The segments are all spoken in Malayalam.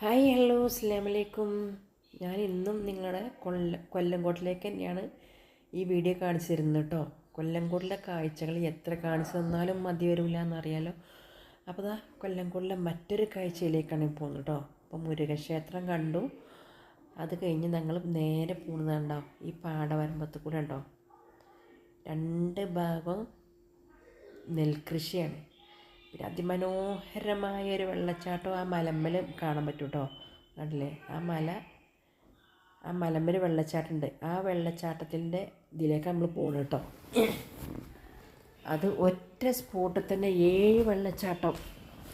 ഹായ് ഹലോ അസ്ലാമലൈക്കും ഞാൻ ഇന്നും നിങ്ങളുടെ കൊല്ല കൊല്ലംകോട്ടിലേക്ക് തന്നെയാണ് ഈ വീഡിയോ കാണിച്ചു തരുന്നത് കേട്ടോ കൊല്ലംകോട്ടിലെ കാഴ്ചകൾ എത്ര കാണിച്ചു തന്നാലും മതി വരില്ല എന്നറിയാലോ. അപ്പോൾ ദാ കൊല്ലംകോട്ടിലെ മറ്റൊരു കാഴ്ചയിലേക്കാണ് പോകുന്നത് കേട്ടോ അപ്പോൾ മുരുകക്ഷേത്രം കണ്ടു. അത് കഴിഞ്ഞ് ഞങ്ങൾ നേരെ പോകുന്നതുണ്ടോ ഈ പാടവരമ്പത്ത് കൂടെ ഉണ്ടോ രണ്ട് ഭാഗവും നെൽകൃഷിയാണ്. പിന്നെ അതിമനോഹരമായ ഒരു വെള്ളച്ചാട്ടം ആ മലമ്മൽ കാണാൻ പറ്റും കേട്ടോ കണ്ടില്ലേ? ആ മല ആ മലമ്മൽ വെള്ളച്ചാട്ടമുണ്ട് ആ വെള്ളച്ചാട്ടത്തിന്റെ ഇതിലേക്ക് നമ്മൾ പോകണം കേട്ടോ. അത് ഒറ്റ സ്പോട്ടിൽ തന്നെ ഏഴ് വെള്ളച്ചാട്ടം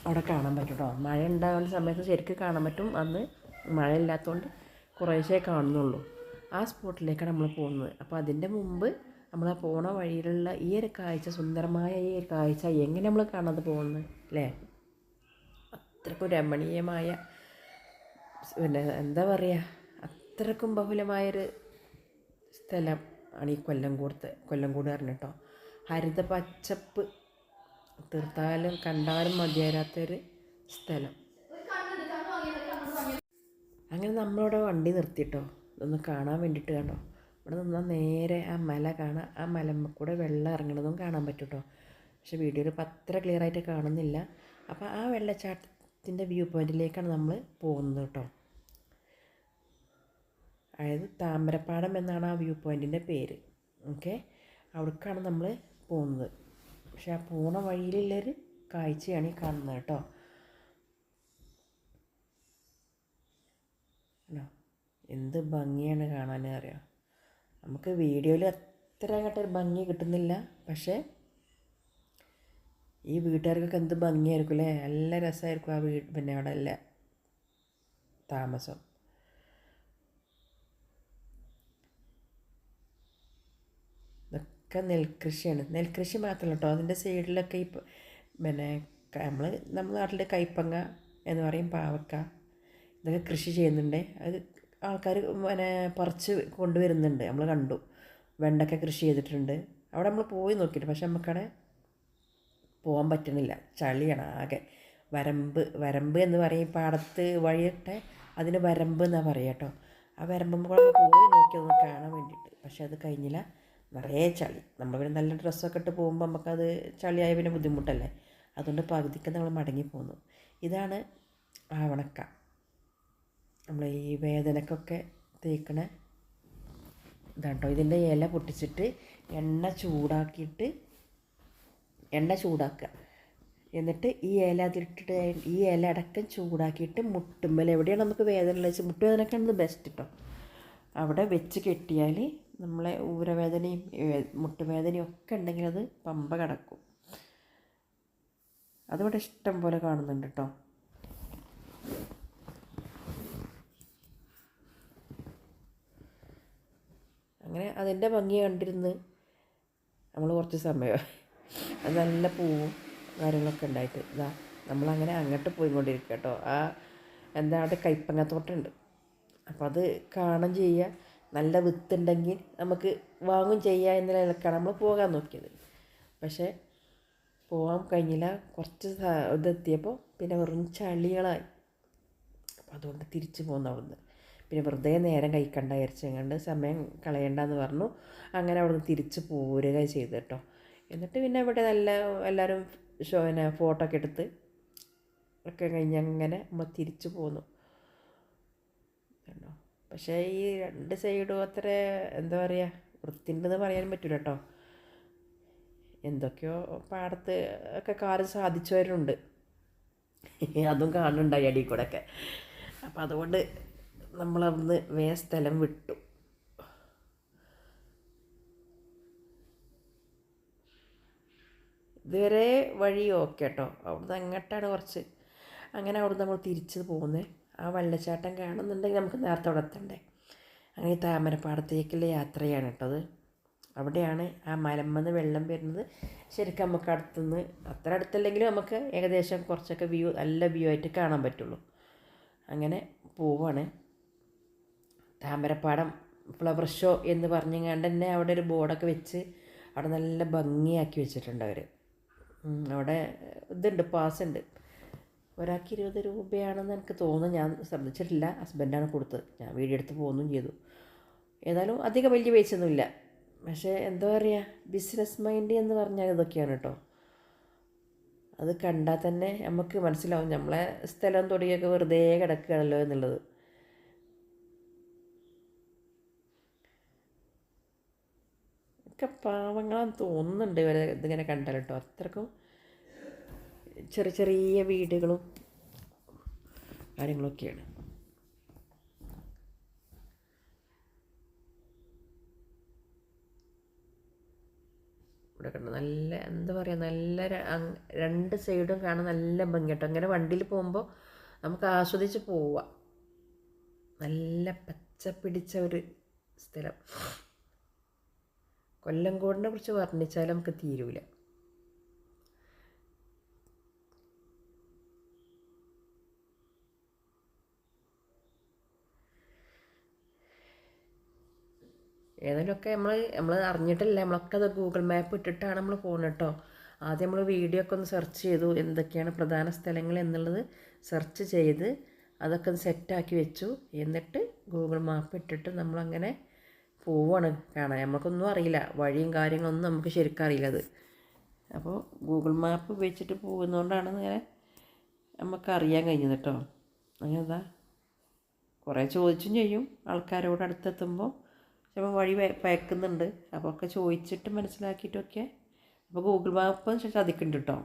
അവിടെ കാണാൻ പറ്റും കേട്ടോ. മഴ ഉണ്ടാകുന്ന സമയത്ത് ശരിക്കും കാണാൻ പറ്റും. അന്ന് മഴ ഇല്ലാത്തതുകൊണ്ട് കുറേശ്ശേ കാണുന്നുള്ളൂ. ആ സ്പോട്ടിലേക്കാണ് നമ്മൾ പോകുന്നത്. അപ്പോൾ അതിന്റെ മുമ്പ് നമ്മൾ ആ പോണ വഴിയിലുള്ള ഈ ഒരു കാഴ്ച സുന്ദരമായ ഈ ഒരു കാഴ്ച എങ്ങനെ നമ്മൾ കാണാതെ പോകുന്നത് അല്ലേ അത്രക്കും രമണീയമായ പിന്നെ എന്താ പറയുക അത്രക്കും ബഹുലമായൊരു സ്ഥലം ആണ് ഈ കൊല്ലംകൂടത്തെ കൊല്ലംകൂട് പറഞ്ഞിട്ടോ കേട്ടോ ഹരിത പച്ചപ്പ് തീർത്താലും കണ്ടാലും മതിയാരാത്തൊരു സ്ഥലം. അങ്ങനെ നമ്മളവിടെ വണ്ടി നിർത്തിയിട്ടോ ഇതൊന്ന് കാണാൻ വേണ്ടിയിട്ട് കണ്ടോ? ഇവിടെ നിന്നാൽ നേരെ ആ മല കാണാം ആ മലമ്മ കൂടെ വെള്ളം ഇറങ്ങണതും കാണാൻ പറ്റും കേട്ടോ പക്ഷേ വീഡിയോയിൽ ഇപ്പം അത്ര ക്ലിയർ ആയിട്ട് കാണുന്നില്ല. അപ്പോൾ ആ വെള്ളച്ചാട്ടത്തിന്റെ വ്യൂ പോയിന്റിലേക്കാണ് നമ്മൾ പോകുന്നത് കേട്ടോ. അതായത് താമരപ്പാടം എന്നാണ് ആ വ്യൂ പോയിന്റിന്റെ പേര്. ഓക്കെ അവിടേക്കാണ് നമ്മൾ പോകുന്നത്. പക്ഷേ ആ പോണ വഴിയിലുള്ളൊരു കാഴ്ചയാണ് ഈ കാണുന്നത് കേട്ടോ. എന്ത് ഭംഗിയാണ് കാണാൻ അറിയാം? നമുക്ക് വീഡിയോയിൽ അത്ര അങ്ങോട്ട് ഭംഗി കിട്ടുന്നില്ല. പക്ഷേ ഈ വീട്ടുകാർക്കൊക്കെ എന്ത് ഭംഗിയായിരിക്കും അല്ലേ? നല്ല രസമായിരിക്കും ആ വീട് പിന്നെ അവിടെ അല്ല? താമസം. ഇതൊക്കെ നെൽകൃഷിയാണ്. നെൽകൃഷി മാത്രമല്ല കേട്ടോ. അതിന്റെ സൈഡിലൊക്കെ ഈ പിന്നെ നമ്മൾ നമ്മുടെ നാട്ടിൽ കൈപ്പങ്ങ എന്ന് പറയും പാവക്ക. ഇതൊക്കെ കൃഷി ചെയ്യുന്നുണ്ട്. അത് ആൾക്കാർ പിന്നെ പറിച്ച് കൊണ്ടുവരുന്നുണ്ട്. നമ്മൾ കണ്ടു. വെണ്ടക്ക കൃഷി ചെയ്തിട്ടുണ്ട്. അവിടെ നമ്മൾ പോയി നോക്കിയിട്ട് പക്ഷെ നമുക്കവിടെ പോകാൻ പറ്റണില്ല. ചളിയാണ് ആകെ. വരമ്പ് വരമ്പ് എന്ന് പറയും പാടത്ത് വഴിയിട്ടെ അതിന് വരമ്പ് എന്നാണ് പറയുക കേട്ടോ. ആ വരമ്പുമ്പോൾ കൂടെ പോയി നോക്കി ഒന്ന് കാണാൻ വേണ്ടിയിട്ട്. പക്ഷെ അത് കഴിഞ്ഞില്ല. നിറയെ ചളി. നമ്മൾ പിന്നെ നല്ല ഡ്രസ്സൊക്കെ ഇട്ട് പോകുമ്പോൾ നമുക്കത് ചളിയായ പിന്നെ ബുദ്ധിമുട്ടല്ലേ? അതുകൊണ്ട് പകുതിക്ക് നമ്മൾ മടങ്ങി പോന്നു. ഇതാണ് ആവണക്ക. നമ്മൾ ഈ വേദനക്കൊക്കെ തേക്കണ ഇതാട്ടോ. ഇതിന്റെ ഇല പൊട്ടിച്ചിട്ട് എണ്ണ ചൂടാക്കിയിട്ട് എണ്ണ ചൂടാക്കുക. എന്നിട്ട് ഈ ഇല അതിട്ടിട്ട് ഈ ഇല അടക്കം ചൂടാക്കിയിട്ട് മുട്ടുമ്പോൾ എവിടെയാണ് നമുക്ക് വേദന ഉള്ളത് മുട്ടുവേദനക്കാണ് ബെസ്റ്റ് കേട്ടോ അവിടെ വെച്ച് കെട്ടിയാൽ നമ്മളെ ഊരവേദനയും മുട്ടുവേദനയും ഒക്കെ ഉണ്ടെങ്കിൽ അത് പമ്പ കിടക്കും. അതിവിടെ ഇഷ്ടം പോലെ കാണുന്നുണ്ട് കേട്ടോ അങ്ങനെ അതിന്റെ ഭംഗി കണ്ടിരുന്ന് നമ്മൾ കുറച്ച് സമയം അത് നല്ല പൂവും കാര്യങ്ങളൊക്കെ ഉണ്ടായിട്ട് ഇതാ നമ്മളങ്ങനെ അങ്ങോട്ട് പോയിക്കൊണ്ടിരിക്കുക കേട്ടോ ആ എന്താ അവിടെ കൈപ്പങ്ങത്തോട്ടുണ്ട് അപ്പോൾ അത് കാണും ചെയ്യുക. നല്ല വിത്തുണ്ടെങ്കിൽ നമുക്ക് വാങ്ങും ചെയ്യുക എന്ന നിലക്കാണ് നമ്മൾ പോകാൻ നോക്കിയത്. പക്ഷേ പോകാൻ കഴിഞ്ഞില്ല. കുറച്ച് ഇതെത്തിയപ്പോൾ പിന്നെ വെറും ചളികളായി. അപ്പോൾ അതുകൊണ്ട് തിരിച്ചു പോകുന്നു അവിടുന്ന്. പിന്നെ വെറുതെ നേരം കഴിക്കണ്ട വിചാരിച്ചങ്ങണ്ട് സമയം കളയണ്ടെന്ന് പറഞ്ഞു. അങ്ങനെ അവിടുന്ന് തിരിച്ച് പോരുക ചെയ്തു കേട്ടോ. എന്നിട്ട് പിന്നെ ഇവിടെ നല്ല എല്ലാവരും ഷോ പിന്നെ ഫോട്ടോ ഒക്കെ എടുത്ത് ഒക്കെ കഴിഞ്ഞ് അങ്ങനെ നമ്മൾ തിരിച്ചു പോന്നു. കണ്ടോ? പക്ഷേ ഈ രണ്ട് സൈഡും അത്ര എന്താ പറയുക വൃത്തിണ്ടെന്ന് പറയാൻ പറ്റില്ല കേട്ടോ. എന്തൊക്കെയോ പാടത്ത് ഒക്കെ കാര്യം സാധിച്ചവരുണ്ട് അതും കാണുന്നുണ്ടായി അടിയിൽ കൂടെ ഒക്കെ. അപ്പം അതുകൊണ്ട് നമ്മളവിടുന്ന് വേ സ്ഥലം വിട്ടു. ഇതുവരെ വഴി ഓക്കെ കേട്ടോ അവിടുന്ന് അങ്ങോട്ടാണ് കുറച്ച്. അങ്ങനെ അവിടുന്ന് നമ്മൾ തിരിച്ച് പോകുന്നത് ആ വെള്ളച്ചാട്ടം കാണുന്നുണ്ടെങ്കിൽ നമുക്ക് നേരത്തെ അവിടെ എത്തണ്ടേ. അങ്ങനെ താമരപ്പാടത്തേക്കുള്ള യാത്രയാണ് കേട്ടത് അവിടെയാണ് ആ മലമ്മന്ന് വെള്ളം വരുന്നത്. ശരിക്കും നമുക്ക് അടുത്തുനിന്ന് അത്ര അടുത്തല്ലെങ്കിലും നമുക്ക് ഏകദേശം കുറച്ചൊക്കെ വ്യൂ നല്ല വ്യൂ ആയിട്ട് കാണാൻ പറ്റുള്ളൂ. അങ്ങനെ പോവാണ്. താമരപ്പാടം ഫ്ലവർ ഷോ എന്ന് പറഞ്ഞുകൊണ്ട് തന്നെ അവിടെ ഒരു ബോർഡൊക്കെ വെച്ച് അവിടെ നല്ല ഭംഗിയാക്കി വെച്ചിട്ടുണ്ട് അവർ അവിടെ ഇതുണ്ട് ഉണ്ട്. ഒരാൾക്ക് ഇരുപത് രൂപയാണെന്ന് എനിക്ക് തോന്നുന്നു. ഞാൻ ശ്രദ്ധിച്ചിട്ടില്ല. ഹസ്ബൻഡാണ് കൊടുത്തത്. ഞാൻ വീഡിയോ എടുത്ത് പോകുകയും ചെയ്തു. ഏതായാലും അധികം വലിയ പൈസയൊന്നുമില്ല പക്ഷേ എന്താ പറയുക ബിസിനസ് മൈൻഡ് എന്ന് പറഞ്ഞാൽ ഇതൊക്കെയാണ് കേട്ടോ അത് കണ്ടാൽ തന്നെ നമുക്ക് മനസ്സിലാവും. നമ്മളെ സ്ഥലം തുടങ്ങിയൊക്കെ വെറുതെ കിടക്കുകയാണല്ലോ എന്നുള്ളത്. ഒക്കെ പാവങ്ങളാന്ന് തോന്നുന്നുണ്ട് ഇവരെ ഇതിങ്ങനെ കണ്ടാൽ കേട്ടോ അത്രക്കും ചെറിയ ചെറിയ വീടുകളും കാര്യങ്ങളൊക്കെയാണ്. ഇവിടെ കണ്ട് നല്ല എന്താ പറയുക നല്ല രണ്ട് സൈഡും കാണാൻ നല്ല ഭംഗി കേട്ടോ അങ്ങനെ വണ്ടിയിൽ പോകുമ്പോൾ നമുക്ക് ആസ്വദിച്ച് പോവാം. നല്ല പച്ച പിടിച്ച ഒരു സ്ഥലം. കൊല്ലംകോടിനെ കുറിച്ച് വർണിച്ചാൽ നമുക്ക് തീരൂല. ഏതെങ്കിലുമൊക്കെ നമ്മൾ നമ്മൾ അറിഞ്ഞിട്ടില്ല. നമ്മളൊക്കെ അത് ഗൂഗിൾ മാപ്പ് ഇട്ടിട്ടാണ് നമ്മൾ പോകുന്നത് കേട്ടോ ആദ്യം നമ്മൾ വീഡിയോ ഒക്കെ ഒന്ന് സെർച്ച് ചെയ്തു. എന്തൊക്കെയാണ് പ്രധാന സ്ഥലങ്ങൾ എന്നുള്ളത് സെർച്ച് ചെയ്ത് അതൊക്കെ ഒന്ന് സെറ്റാക്കി വെച്ചു. എന്നിട്ട് ഗൂഗിൾ മാപ്പ് ഇട്ടിട്ട് നമ്മളങ്ങനെ പോവാണ് കാണാൻ. നമുക്കൊന്നും അറിയില്ല. വഴിയും കാര്യങ്ങളൊന്നും നമുക്ക് ശരിക്കും അറിയില്ല അത്. അപ്പോൾ ഗൂഗിൾ മാപ്പ് ഉപയോഗിച്ചിട്ട് പോകുന്നതുകൊണ്ടാണ് ഇങ്ങനെ നമുക്ക് അറിയാൻ കഴിഞ്ഞത് കേട്ടോ. അങ്ങനെ എന്താ കുറേ ചോദിച്ചും ചെയ്യും. ആൾക്കാരോട് അടുത്തെത്തുമ്പോൾ ചിലപ്പോൾ വഴി പയ- പയക്കുന്നുണ്ട് അപ്പോൾ ഒക്കെ ചോദിച്ചിട്ട് മനസ്സിലാക്കിയിട്ടൊക്കെ അപ്പോൾ ഗൂഗിൾ മാപ്പ് ചതിക്കുന്നുണ്ട് കേട്ടോ.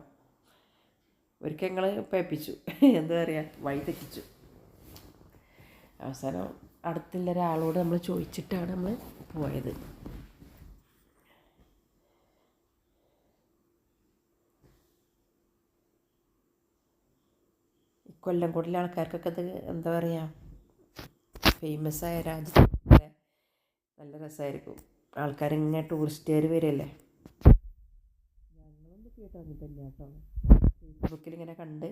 ഒരിക്കൽ ഞങ്ങൾ പേപ്പിച്ചു. എന്താ പറയുക? വഴി തെറ്റിച്ചു. അവസാനം അടുത്തുള്ള ഒരാളോട് നമ്മൾ ചോദിച്ചിട്ടാണ് നമ്മൾ പോയത്. കൊല്ലം കൂടുതൽ ആൾക്കാർക്കൊക്കെ അത് എന്താ പറയുക ഫേമസ് ആയ രാജ്യത്ത് നല്ല രസമായിരിക്കും. ആൾക്കാരിങ്ങനെ ടൂറിസ്റ്റുകാർ വരില്ലേ? ഞങ്ങളൊന്നും കേട്ടോ തന്നെ കേട്ടോ. ഫേസ്ബുക്കിൽ ഇങ്ങനെ കണ്ട്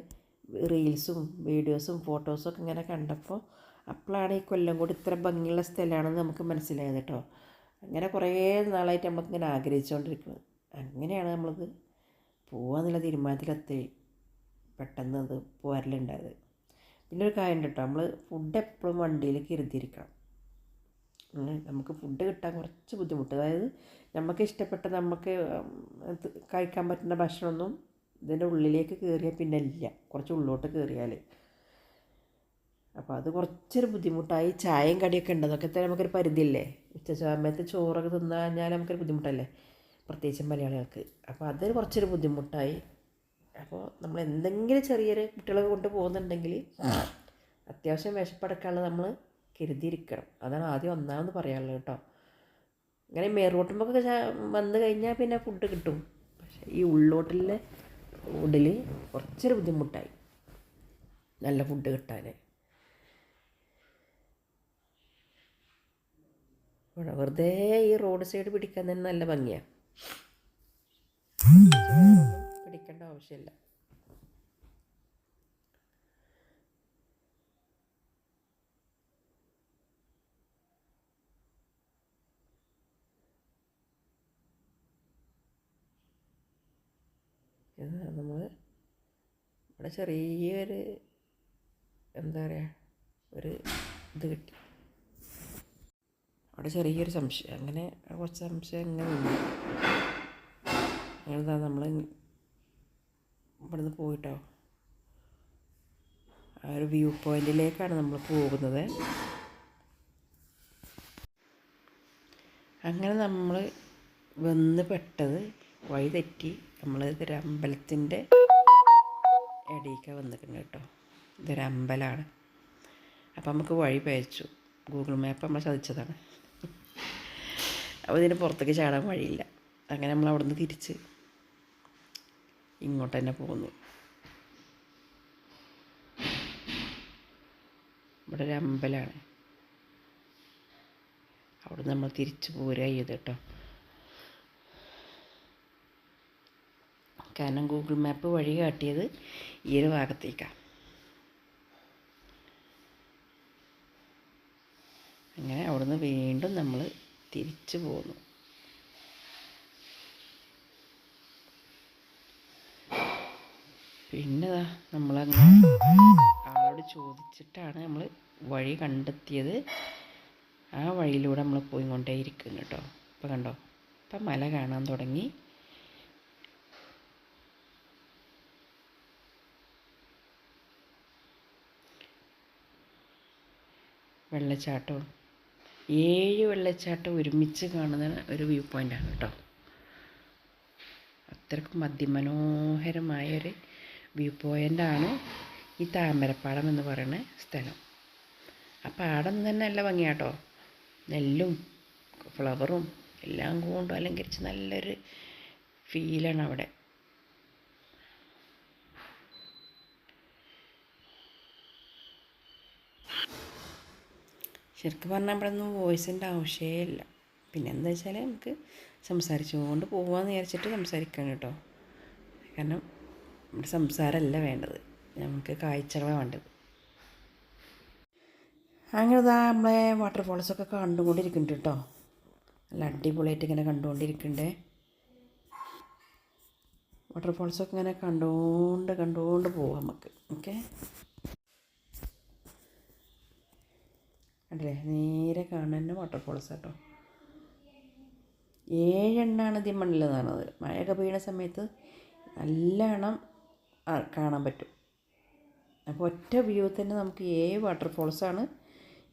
റീൽസും വീഡിയോസും ഫോട്ടോസും ഒക്കെ ഇങ്ങനെ കണ്ടപ്പോൾ അപ്പോഴാണ് ഈ കൊല്ലം കൂടി ഇത്ര ഭംഗിയുള്ള സ്ഥലമാണെന്ന് നമുക്ക് മനസ്സിലായത് കേട്ടോ. അങ്ങനെ കുറേ നാളായിട്ട് നമ്മളിങ്ങനെ ആഗ്രഹിച്ചുകൊണ്ടിരിക്കുന്നത് അങ്ങനെയാണ് നമ്മളത് പോവാന്നുള്ള തീരുമാനത്തിലെത്തി പെട്ടെന്ന് അത് പോരലുണ്ടായത്. പിന്നെ ഒരു കാര്യം കേട്ടോ നമ്മൾ ഫുഡ് എപ്പോഴും വണ്ടിയിൽ കരുതിയിരിക്കണം. നമുക്ക് ഫുഡ് കിട്ടാൻ കുറച്ച് ബുദ്ധിമുട്ട്. അതായത് നമുക്ക് ഇഷ്ടപ്പെട്ട നമുക്ക് കഴിക്കാൻ പറ്റുന്ന ഭക്ഷണമൊന്നും ഇതിന്റെ ഉള്ളിലേക്ക് കയറിയാൽ പിന്നെ ഇല്ല. കുറച്ച് ഉള്ളോട്ട് കയറിയാൽ അപ്പോൾ അത് കുറച്ചൊരു ബുദ്ധിമുട്ടായി. ചായയും കടിയൊക്കെ ഉണ്ട്. അതൊക്കെ തന്നെ നമുക്കൊരു പരിധിയില്ലേ? ഉച്ച സമയത്ത് ചോറൊക്കെ തിന്നു കഴിഞ്ഞാൽ നമുക്കൊരു ബുദ്ധിമുട്ടല്ലേ? പ്രത്യേകിച്ചും മലയാളികൾക്ക്. അപ്പോൾ അതൊരു കുറച്ചൊരു ബുദ്ധിമുട്ടായി. അപ്പോൾ നമ്മൾ എന്തെങ്കിലും ചെറിയൊരു കുട്ടികളൊക്കെ കൊണ്ട് പോകുന്നുണ്ടെങ്കിൽ അത്യാവശ്യം വിശപ്പടക്കാനുള്ള നമ്മൾ കരുതിയിരിക്കണം. അതാണ് ആദ്യം ഒന്നാമെന്ന് പറയാനുള്ളത് കേട്ടോ. അങ്ങനെ ഒക്കെ വന്നു കഴിഞ്ഞാൽ പിന്നെ ഫുഡ് കിട്ടും. പക്ഷേ ഈ ഉള്ളോട്ടിലെ ഫുഡിൽ കുറച്ചൊരു ബുദ്ധിമുട്ടായി. നല്ല ഫുഡ് കിട്ടാൻ വെറുതെ ഈ റോഡ് സൈഡ് പിടിക്കാൻ തന്നെ നല്ല ഭംഗിയാണ് പിടിക്കേണ്ട ആവശ്യമില്ല. നമ്മൾ ഇവിടെ ചെറിയൊരു എന്താ പറയുക ഒരു ഇത് കിട്ടി. അവിടെ ചെറിയൊരു സംശയം. അങ്ങനെ കുറച്ച് സംശയം ഇങ്ങനെ നിന്നു. അങ്ങനെ നമ്മൾ ഇവിടുന്ന് പോയിട്ടോ? ആ ഒരു വ്യൂ പോയിന്റിലേക്കാണ് നമ്മൾ പോകുന്നത്. അങ്ങനെ നമ്മൾ വന്ന് പെട്ടത് വഴി തെറ്റി നമ്മൾ ഇതൊരു അമ്പലത്തിന്റെ വന്നിട്ടുണ്ട് കേട്ടോ. ഇതൊരു അമ്പലമാണ്. അപ്പം നമുക്ക് വഴി പയച്ചു ഗൂഗിൾ മാപ്പ് നമ്മൾ ചതിച്ചതാണ് അപ്പോൾ ഇതിന്റെ പുറത്തേക്ക് ചാടാൻ വഴിയില്ല. അങ്ങനെ നമ്മൾ അവിടുന്ന് തിരിച്ച് ഇങ്ങോട്ട് തന്നെ പോന്നു ഇവിടെ ഒരു അമ്പലമാണ്. അവിടുന്ന് നമ്മൾ തിരിച്ച് പോരുക ചെയ്ത് കേട്ടോ. കാരണം ഗൂഗിൾ മാപ്പ് വഴി കാട്ടിയത് ഈ ഒരു ഭാഗത്തേക്കാണ് അങ്ങനെ അവിടുന്ന് വീണ്ടും നമ്മൾ തിരിച്ചു പോന്നു. പിന്നെ നമ്മളങ്ങനെ ആളോട് ചോദിച്ചിട്ടാണ് നമ്മൾ വഴി കണ്ടെത്തിയത്. ആ വഴിയിലൂടെ നമ്മൾ പോയി കൊണ്ടേ ഇരിക്കും കേട്ടോ. ഇപ്പം കണ്ടോ? ഇപ്പം മല കാണാൻ തുടങ്ങി. വെള്ളച്ചാട്ടവും ഏഴ് വെള്ളച്ചാട്ടം ഒരുമിച്ച് കാണുന്ന ഒരു വ്യൂ പോയിന്റാണ് കേട്ടോ. അത്രക്കും അതിമനോഹരമായ ഒരു വ്യൂ പോയിന്റാണ് ഈ താമരപ്പാടം എന്ന് പറയുന്ന സ്ഥലം. ആ പാടം തന്നെ നല്ല ഭംഗിയാട്ടോ നെല്ലും ഫ്ലവറും എല്ലാം കൊണ്ടും അലങ്കരിച്ച് നല്ലൊരു ഫീലാണ് അവിടെ. ശരിക്കും പറഞ്ഞാൽ ഇവിടെ ഒന്നും വോയിസിന്റെ ആവശ്യമേ ഇല്ല പിന്നെ എന്താ വെച്ചാൽ നമുക്ക് സംസാരിച്ചുകൊണ്ട് പോകാമെന്ന് വിചാരിച്ചിട്ട് സംസാരിക്കണം കേട്ടോ. കാരണം ഇവിടെ സംസാരമല്ല വേണ്ടത്. നമുക്ക് കാഴ്ചകളാണ് വേണ്ടത്. അങ്ങനെ ഇതാ നമ്മളെ വാട്ടർഫോൾസൊക്കെ കണ്ടുകൊണ്ടിരിക്കുന്നുണ്ട് കേട്ടോ. നല്ല അടിപൊളിയായിട്ട് ഇങ്ങനെ കണ്ടുകൊണ്ടിരിക്കുന്നുണ്ട്. വാട്ടർഫോൾസൊക്കെ ഇങ്ങനെ കണ്ടുകൊണ്ട് കണ്ടുകൊണ്ട് പോവാം നമുക്ക്. ഓക്കെ കണ്ടില്ലേ നേരെ കാണുന്ന വാട്ടർഫോൾസ് കേട്ടോ ഏഴെണ്ണാണ് ഇതിൽ മണ്ണിലെന്നാണ് മഴയൊക്കെ പെയ്യുന്ന സമയത്ത് നല്ലവണ്ണം ആ, കാണാൻ പറ്റും. അപ്പോൾ ഒറ്റ വ്യൂ തന്നെ നമുക്ക് ഏഴ് വാട്ടർഫോൾസാണ്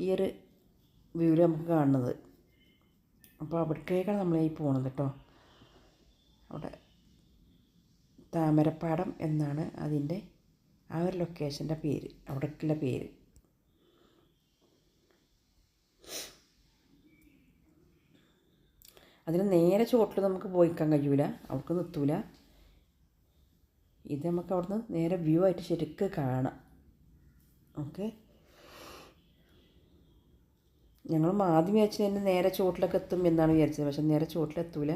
ഈ ഒരു വ്യൂവിൽ നമുക്ക് കാണുന്നത്. അപ്പോൾ അവിടേക്കാണ് നമ്മൾ ഈ പോകുന്നത് കേട്ടോ അവിടെ താമരപ്പാടം എന്നാണ് അതിന്റെ ആ ഒരു ലൊക്കേഷന്റെ പേര് അവിടേക്കുള്ള പേര്. അതിന് നേരെ ചുവട്ടിൽ നമുക്ക് പോയിക്കാൻ കഴിയൂല. അവർക്ക് നിർത്തൂല ഇത് നമുക്ക് അവിടുന്ന് നേരെ വ്യൂ ആയിട്ട് ശരിക്ക് കാണാം. ഓക്കെ ഞങ്ങൾ ആദ്യം വിചാരിച്ചത് തന്നെ നേരെ ചുവട്ടിലൊക്കെ എത്തും എന്നാണ് വിചാരിച്ചത്. പക്ഷെ നേരെ ചുവട്ടിലെത്തൂല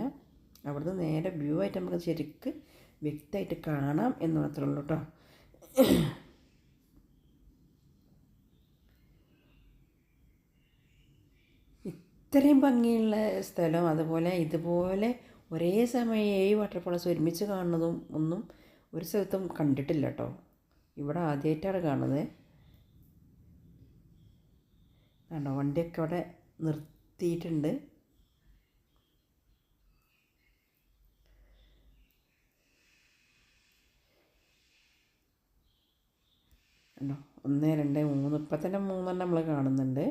അവിടുന്ന് നേരെ വ്യൂ ആയിട്ട് നമുക്ക് ശരിക്ക് വ്യക്തമായിട്ട് കാണാം എന്ന് മാത്രമേ ഉള്ളൂ കേട്ടോ ഇത്രയും ഭംഗിയുള്ള സ്ഥലം അതുപോലെ ഇതുപോലെ ഒരേ സമയം ഏഴ് വാട്ടർഫോൾസ് ഒരുമിച്ച് കാണുന്നതും ഒന്നും ഒരു സ്ഥലത്തും കണ്ടിട്ടില്ല കേട്ടോ ഇവിടെ ആദ്യമായിട്ടാണ് കാണുന്നത്. കണ്ടോ വണ്ടിയൊക്കെ അവിടെ നിർത്തിയിട്ടുണ്ട്. കണ്ടോ ഒന്ന് രണ്ട് മൂന്ന് ഇപ്പം തന്നെ മൂന്നെണ്ണം നമ്മൾ കാണുന്നുണ്ട്.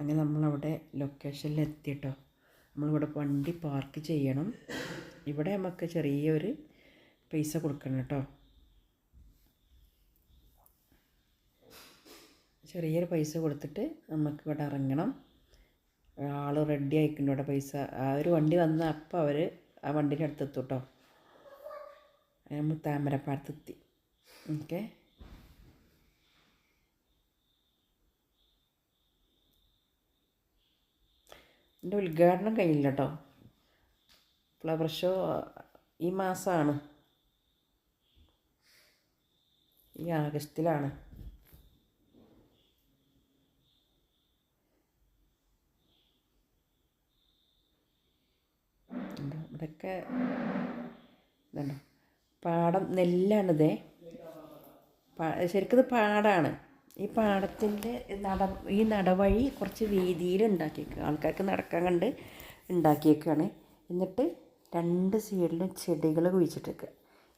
അങ്ങനെ നമ്മളവിടെ ലൊക്കേഷനിൽ എത്തിയിട്ടോ നമ്മളിവിടെ വണ്ടി പാർക്ക് ചെയ്യണം. ഇവിടെ നമുക്ക് ചെറിയൊരു പൈസ കൊടുക്കണം കേട്ടോ. ചെറിയൊരു പൈസ കൊടുത്തിട്ട് നമുക്ക് ഇവിടെ ഇറങ്ങണം. ആൾ റെഡി ആയിക്കുന്നുണ്ട് ഇവിടെ പൈസ. ആ ഒരു വണ്ടി വന്ന അപ്പം അവർ ആ വണ്ടീന്റെ അടുത്തെത്തും കേട്ടോ. നമ്മൾ താമരപ്പാടത്തെത്തി. ഓക്കെ എന്റെ ഉദ്ഘാടനം കഴിഞ്ഞില്ല കേട്ടോ ഫ്ലവർ ഷോ ഈ മാസമാണ് ഈ ആഗസ്റ്റിലാണ്. ഇതൊക്കെ ഇതുണ്ടോ? പാടം നെല്ലാണിതേ ശരിക്കും പാടാണ്. ഈ പാടത്തിന്റെ നട ഈ നടവഴി കുറച്ച് വീതിയിൽ ഉണ്ടാക്കിയേക്കുക ആൾക്കാർക്ക് നടക്കാൻ കണ്ട് ഉണ്ടാക്കിയേക്കാണ്. എന്നിട്ട് രണ്ട് സൈഡിലും ചെടികൾ കുഴിച്ചിട്ടേക്കുക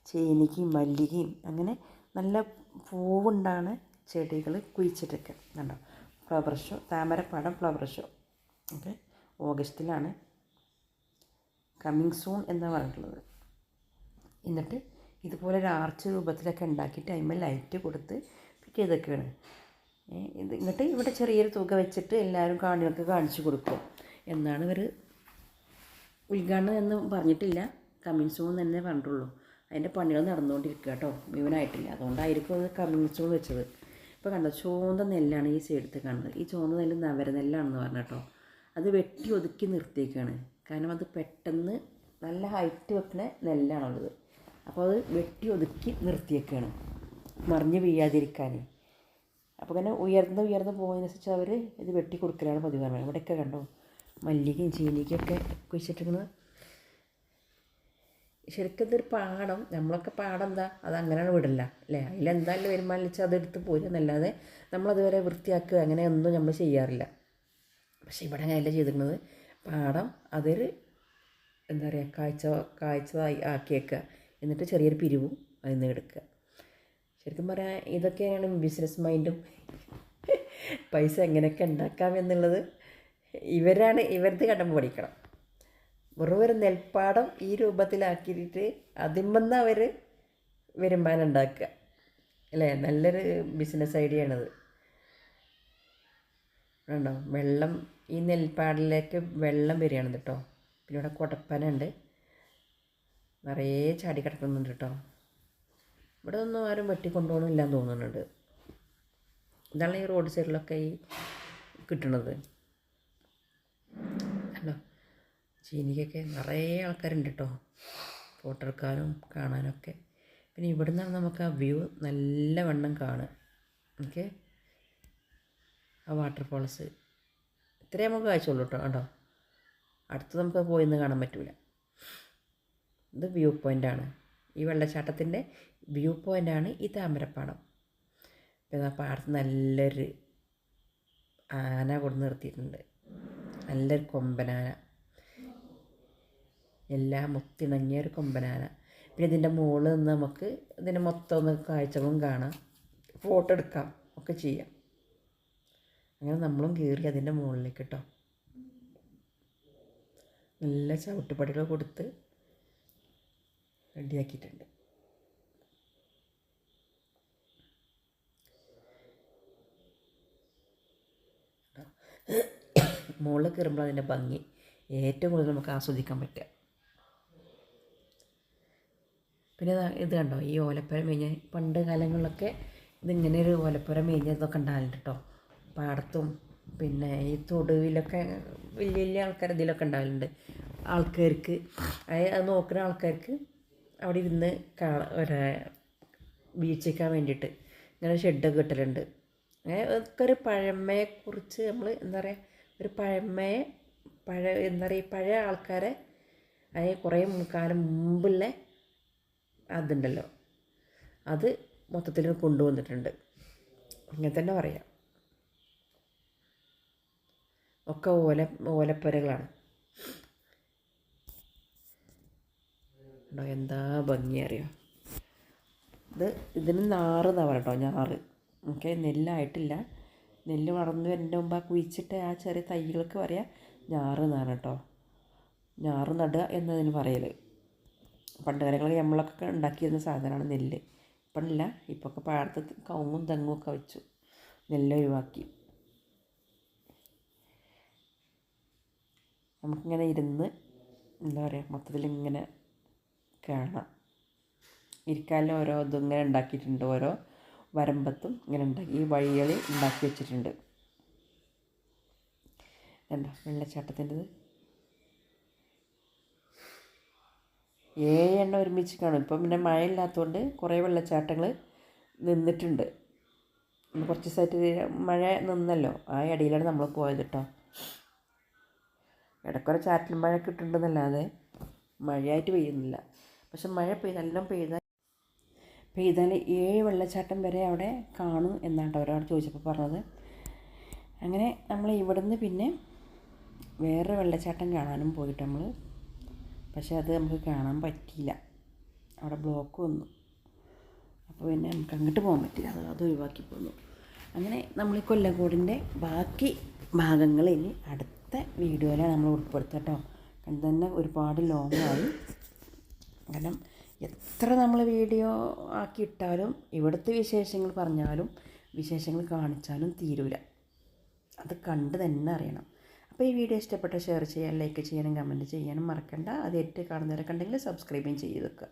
ചേനിക്കയും മല്ലികയും അങ്ങനെ നല്ല പൂവുണ്ടാണ് ചെടികൾ കുഴിച്ചിട്ടേക്കുക കണ്ടോ? ഫ്ലവർ ഷോ താമരപ്പാടം ഫ്ലവർ ഷോ. ഓക്കെ? ഓഗസ്റ്റിലാണ്. കമ്മിങ് സൂൺ എന്ന് പറഞ്ഞിട്ടുള്ളത്. എന്നിട്ട് ഇതുപോലെ ഒരു ആർച്ച് രൂപത്തിലൊക്കെ ഉണ്ടാക്കിയിട്ട് അതിന്മേൽ ലൈറ്റ് കൊടുത്ത് ഫിറ്റ് ചെയ്തൊക്കെയാണ് ഇത് എന്നിട്ട് ഇവിടെ ചെറിയൊരു തുക വെച്ചിട്ട് എല്ലാവരും കാണികൾക്ക് കാണിച്ചു കൊടുക്കും. എന്നാണ് ഇവർ ഉദ്ഘാടനം എന്ന് പറഞ്ഞിട്ടില്ല. കമ്മിങ് സൂൺ തന്നെ പറഞ്ഞിട്ടുള്ളൂ. അതിന്റെ പണികൾ നടന്നുകൊണ്ടിരിക്കുക കേട്ടോ. മുഴുവനായിട്ടില്ല. അതുകൊണ്ടായിരിക്കും അത് കമ്മിങ് സൂൺ വെച്ചത്. ഇപ്പോൾ കണ്ടോ ചുവന്ന നെല്ലാണ് ഈ സൈഡത്ത് കാണുന്നത്. ഈ ചുവന്ന നെല്ല് നവര നെല്ലാണെന്ന് പറഞ്ഞു കേട്ടോ. അത് വെട്ടി ഒതുക്കി നിർത്തിയേക്കാണ്. കാരണം അത് പെട്ടെന്ന് നല്ല ഹൈറ്റ് വെക്കുന്ന നെല്ലാണുള്ളത്. അപ്പോൾ അത് വെട്ടി ഒതുക്കി നിർത്തിയേക്കാണ്. മറിഞ്ഞ് വീഴാതിരിക്കാൻ അപ്പോൾ ഇങ്ങനെ ഉയർന്ന് ഉയർന്ന് പോകുന്നതിനനുസരിച്ച് അവർ ഇത് വെട്ടി കൊടുക്കലാണ് പതിവ് പറഞ്ഞത്. ഇവിടെയൊക്കെ കണ്ടോ? മല്ലികയും ഒക്കെ കുഴിച്ചിട്ടിരിക്കുന്നത്. ശരിക്കും ഇതൊരു പാടം. നമ്മളൊക്കെ പാടം എന്താ? അത് അങ്ങനെയാണ് വിടില്ല അല്ലേ? അതിലെന്തായാലും വരുമാനം വെച്ചാൽ അതെടുത്ത് പോരുക എന്നല്ലാതെ നമ്മളതുവരെ വൃത്തിയാക്കുക അങ്ങനെ ഒന്നും നമ്മൾ ചെയ്യാറില്ല. പക്ഷേ ഇവിടെ അങ്ങനെയല്ല ചെയ്തിരുന്നത് പാടം അതൊരു എന്താ പറയുക കാഴ്ച കാഴ്ച ആക്കിയേക്കുക. എന്നിട്ട് ചെറിയൊരു പിരിവും അതിൽ നിന്ന് എടുക്കുക. ശരിക്കും പറയാൻ ഇതൊക്കെയാണ് ബിസിനസ് മൈൻഡും പൈസ എങ്ങനെയൊക്കെ ഉണ്ടാക്കാം എന്നുള്ളത് ഇവരാണ് ഇവരുടെ കടമ്പ പഠിക്കണം. വെറും ഒരു നെൽപ്പാടം ഈ രൂപത്തിലാക്കിയിട്ട് അതിമെന്ന് അവർ വരുമാനം ഉണ്ടാക്കുക. അല്ലേ? നല്ലൊരു ബിസിനസ് ഐഡിയ ആണത്. ഉണ്ടോ വെള്ളം ഈ നെൽപ്പാടിലേക്ക് വെള്ളം വരികയാണ് കേട്ടോ പിന്നെ ഇവിടെ കുടപ്പനുണ്ട് നിറയെ ചാടി കിടക്കുന്നുണ്ട് കേട്ടോ ഇവിടെ ഒന്നും ആരും വെട്ടിക്കൊണ്ടുപോകണില്ല എന്ന് തോന്നുന്നുണ്ട്. ഇതാണ് ഈ റോഡ് സൈഡിലൊക്കെ ഈ കിട്ടണത്. അല്ലോ ചീനിക്കൊക്കെ നിറയെ ആൾക്കാരുണ്ട് കേട്ടോ ഫോട്ടോ എടുക്കാനും കാണാനൊക്കെ. പിന്നെ ഇവിടെ നിന്നാണ് നമുക്ക് ആ വ്യൂ നല്ല വണ്ണം കാണുക. ഓക്കെ? ആ വാട്ടർഫോൾസ് ഇത്രയേ നമുക്ക് കാഴ്ചയുള്ളൂ കേട്ടോ കേട്ടോ അടുത്ത് നമുക്ക് പോയി കാണാൻ പറ്റില്ല ഇത് വ്യൂ പോയിന്റാണ് ഈ വെള്ളച്ചാട്ടത്തിന്റെ വ്യൂ പോയിന്റാണ് ഈ താമരപ്പാടം. പിന്നെ ആ പാടത്ത് നല്ലൊരു ആന കൊണ്ട് നിർത്തിയിട്ടുണ്ട്. നല്ലൊരു കൊമ്പനാന. എല്ലാം മുത്തിണങ്ങിയ ഒരു കൊമ്പനാന. പിന്നെ ഇതിന്റെ മുകളിൽ നിന്ന് നമുക്ക് ഇതിന്റെ മൊത്തം ഒന്ന് കാഴ്ചകളും കാണാം. ഫോട്ടോ എടുക്കാം. ഒക്കെ ചെയ്യാം. അങ്ങനെ നമ്മളും കയറി അതിന്റെ മുകളിലേക്ക് കേട്ടോ നല്ല ചവിട്ടുപടികൾ കൊടുത്ത് റെഡിയാക്കിയിട്ടുണ്ട്. മുകളിൽ കയറുമ്പോൾ അതിന്റെ ഭംഗി ഏറ്റവും കൂടുതൽ നമുക്ക് ആസ്വദിക്കാൻ പറ്റുക. പിന്നെ ഇത് കണ്ടോ? ഈ ഓലപ്പുര മേഞ്ഞ പണ്ട് കാലങ്ങളിലൊക്കെ ഇതിങ്ങനെ ഒരു ഓലപ്പുര മേഞ്ഞതൊക്കെ ഉണ്ടാകലുണ്ട് കേട്ടോ പാടത്തും പിന്നെ ഈ തൊടുവിലൊക്കെ വലിയ വലിയ ആൾക്കാർ ഇതിലൊക്കെ ഉണ്ടാകലുണ്ട് ആൾക്കാർക്ക് അത് നോക്കുന്ന ആൾക്കാർക്ക് അവിടെ ഇരുന്ന് കാ ഒരു വീക്ഷിക്കാൻ വേണ്ടിയിട്ട് ഇങ്ങനെ ഷെഡൊക്കെ കിട്ടലുണ്ട് ഒക്കെ ഒരു പഴമയെക്കുറിച്ച് നമ്മൾ എന്താ പറയുക ഒരു പഴമയെ പഴ എന്താ പറയുക പഴയ ആൾക്കാരെ അതിന് കുറേ കാലം മുമ്പുള്ള അതുണ്ടല്ലോ. അത് മൊത്തത്തിൽ കൊണ്ടുവന്നിട്ടുണ്ട്. അങ്ങനെ തന്നെ പറയാം. ഒക്കെ ഓല ഓലപ്പരകളാണ്. എന്താ ഭംഗി അറിയോ? ഇത് ഇതിന് നാറ് എന്നാ പറയട്ടോ ഞാറ്. ഓക്കെ നെല്ലായിട്ടില്ല. നെല്ല് വളർന്നു വരുന്നതിന്റെ മുമ്പ് ആ കുഴിച്ചിട്ട് ആ ചെറിയ തൈകൾക്ക് പറയാം ഞാറ് എന്നാണ് കേട്ടോ ഞാറ് നടുക എന്നതിന് പറയൽ പണ്ട് കാലങ്ങളിൽ നമ്മളൊക്കെ ഉണ്ടാക്കിയിരുന്ന സാധനമാണ് നെല്ല്. ഇപ്പണില്ല. ഇപ്പൊക്കെ പാടത്ത് കവുങ്ങും തെങ്ങും ഒക്കെ വെച്ചു. നെല്ല് ഒഴിവാക്കി. നമുക്കിങ്ങനെ ഇരുന്ന് എന്താ പറയുക മൊത്തത്തിൽ ഇങ്ങനെ കാണാം. ഇരിക്കാനും ഓരോ ഇതും ഇങ്ങനെ ഉണ്ടാക്കിയിട്ടുണ്ട്. ഓരോ വരമ്പത്തും ഇങ്ങനെ ഉണ്ടാക്കി ഈ വഴികൾ ഉണ്ടാക്കി വെച്ചിട്ടുണ്ട്. കണ്ടോ വെള്ളച്ചാട്ടത്തിന്റെത്? ഏഴ് എണ്ണം ഒരുമിച്ച് കാണും. ഇപ്പം പിന്നെ മഴ ഇല്ലാത്തതുകൊണ്ട് കുറേ വെള്ളച്ചാട്ടങ്ങൾ നിന്നിട്ടുണ്ട്. കുറച്ച് ദിവസമായിട്ട് മഴ നിന്നല്ലോ. ആ ഇടയിലാണ് നമ്മൾ പോയത് കേട്ടോ. ഇടയ്ക്കൊരു ചാറ്റൽ മഴ കിട്ടുന്നുണ്ടെന്നല്ലാതെ മഴയായിട്ട് പെയ്യുന്നില്ല. പക്ഷെ മഴ പെയ്ത് എല്ലാം പെയ്താൽ പെയ്താൽ ഏഴ് വെള്ളച്ചാട്ടം വരെ അവിടെ കാണും എന്നാണ് ഒരാൾ ചോദിച്ചപ്പോൾ പറഞ്ഞത്. അങ്ങനെ നമ്മൾ ഇവിടുന്ന് പിന്നെ വേറെ വെള്ളച്ചാട്ടം കാണാനും പോയിട്ട് നമ്മൾ പക്ഷേ അത് നമുക്ക് കാണാൻ പറ്റിയില്ല. അവിടെ ബ്ലോക്ക് വന്നു. അപ്പോൾ പിന്നെ നമുക്ക് അങ്ങോട്ട് പോകാൻ പറ്റില്ല അത് അത് ഒഴിവാക്കി പോന്നു. അങ്ങനെ നമ്മൾ ഈ കൊല്ലങ്കോടിന്റെ ബാക്കി ഭാഗങ്ങൾ ഇനി അടുത്ത വീഡിയോയിലാണ് നമ്മൾ ഉൾപ്പെടുത്തുക കേട്ടോ. തന്നെ ഒരുപാട് ലോങ്ങായി കാരണം എത്ര നമ്മൾ വീഡിയോ ആക്കി ഇട്ടാലും ഇവിടുത്തെ വിശേഷങ്ങൾ പറഞ്ഞാലും വിശേഷങ്ങൾ കാണിച്ചാലും തീരൂല. അത് കണ്ട് തന്നെ അറിയണം. അപ്പോൾ ഈ വീഡിയോ ഇഷ്ടപ്പെട്ട ഷെയർ ചെയ്യാൻ ലൈക്ക് ചെയ്യാനും കമന്റ് ചെയ്യാനും മറക്കണ്ട. അത് ഏറ്റവും കാണുന്നവരൊക്കെ ഉണ്ടെങ്കിൽ സബ്സ്ക്രൈബും ചെയ്ത് വെക്കുക.